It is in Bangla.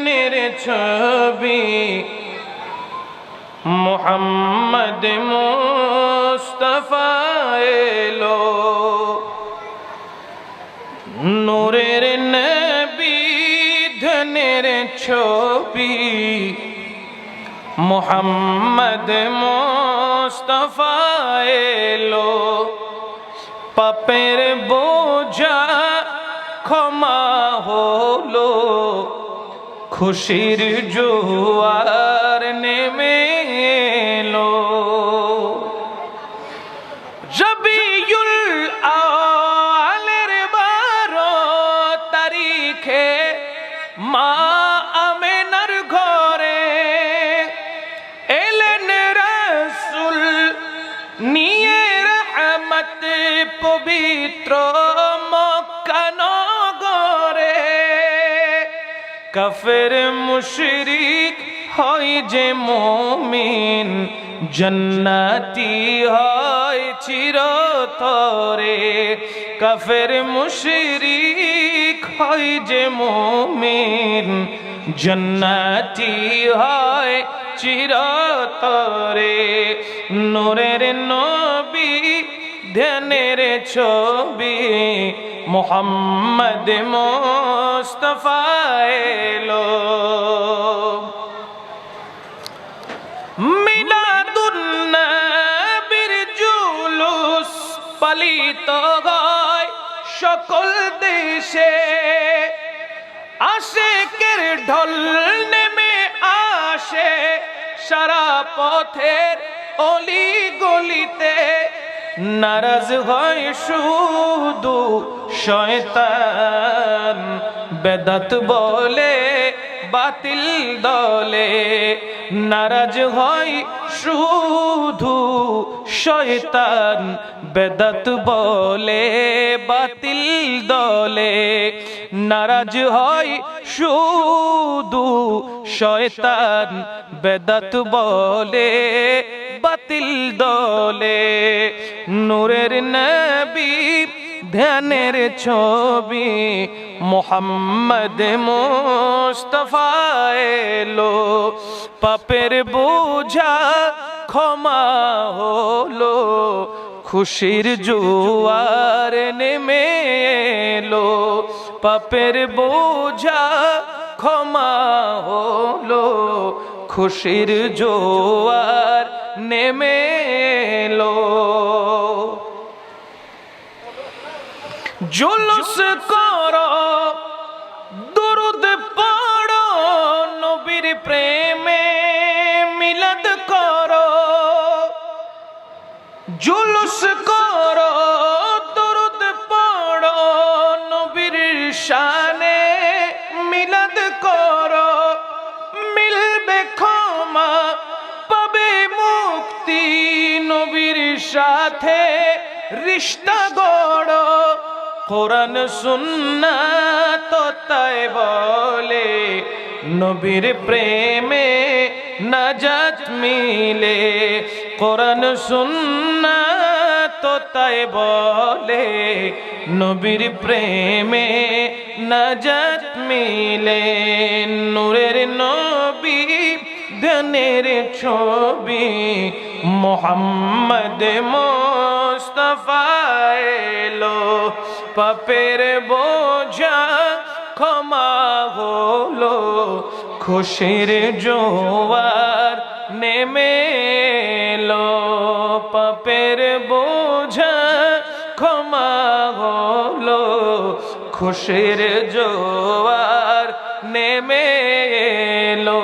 ধ্যানের ছবি। মোহাম্মদ মুস্তফা এলো। নূরের নবী ধ্যানের ছবি। মোহাম্মদ মুস্তফা এলো। পাপের বোঝা ক্ষমা হলো। খুশির জোয়ার নেমে এলো রবিউল আলের বারো তারিখে মা আমেনার ঘরে এলেন রসুল, নিয়ে রহমত পবিত্র কাফের মুশরিক হয় যে মুমিন, জন্নাতি হয় চিরতরে। কাফের মুশরিক হয় যে মুমিন, জন্নাতি হয় চির চিরতরে। নূরের নবী ধ্যানের ছবি মোহাম্মদ মোস্তফা সকল দেশে। আশেকের ঢল নেমে আসে সারা পথের অলি গলিতে। নারাজ হয় শুধু শয়তান। বেদাত বলে, বাতিল দলে। নারাজ হয় শুধু শয়তান। বেদাত বলে, বাতিল দলে। নারাজ হয় শুধু শয়তান। বেদাত বলে বাতিল দলে, নূরের নবী, ধ্যানের ছবি, মোহাম্মদ মুস্তফা এলো, পাপের বোঝা ক্ষমা হলো, খুশির জোয়ার নেমে এলো, পাপের বোঝা ক্ষমা হলো, খুশির জোয়ার নেমে এলো জুলুস কর দুরুদ পড়ো নবীর প্রেমে মিলাদ করো। জুলুস করো সাথে রিশতা গড়ো। কোরআন, সুন্না তো তাই বলে, নবীর প্রেমে নাজাত মিলে। কোরআন, সুন্না তো তাই বলে, নবীর প্রেমে নাজাত মিলে। নূরের নবী ধ্যানের ছবি মোহাম্মদ মোস্তফা এলো। পাপের বোঝা ক্ষমা হলো। খুশির জোয়ার নেমে এলো পাপের বোঝা ক্ষমা হলো। খুশির জোয়ার নেমে এলো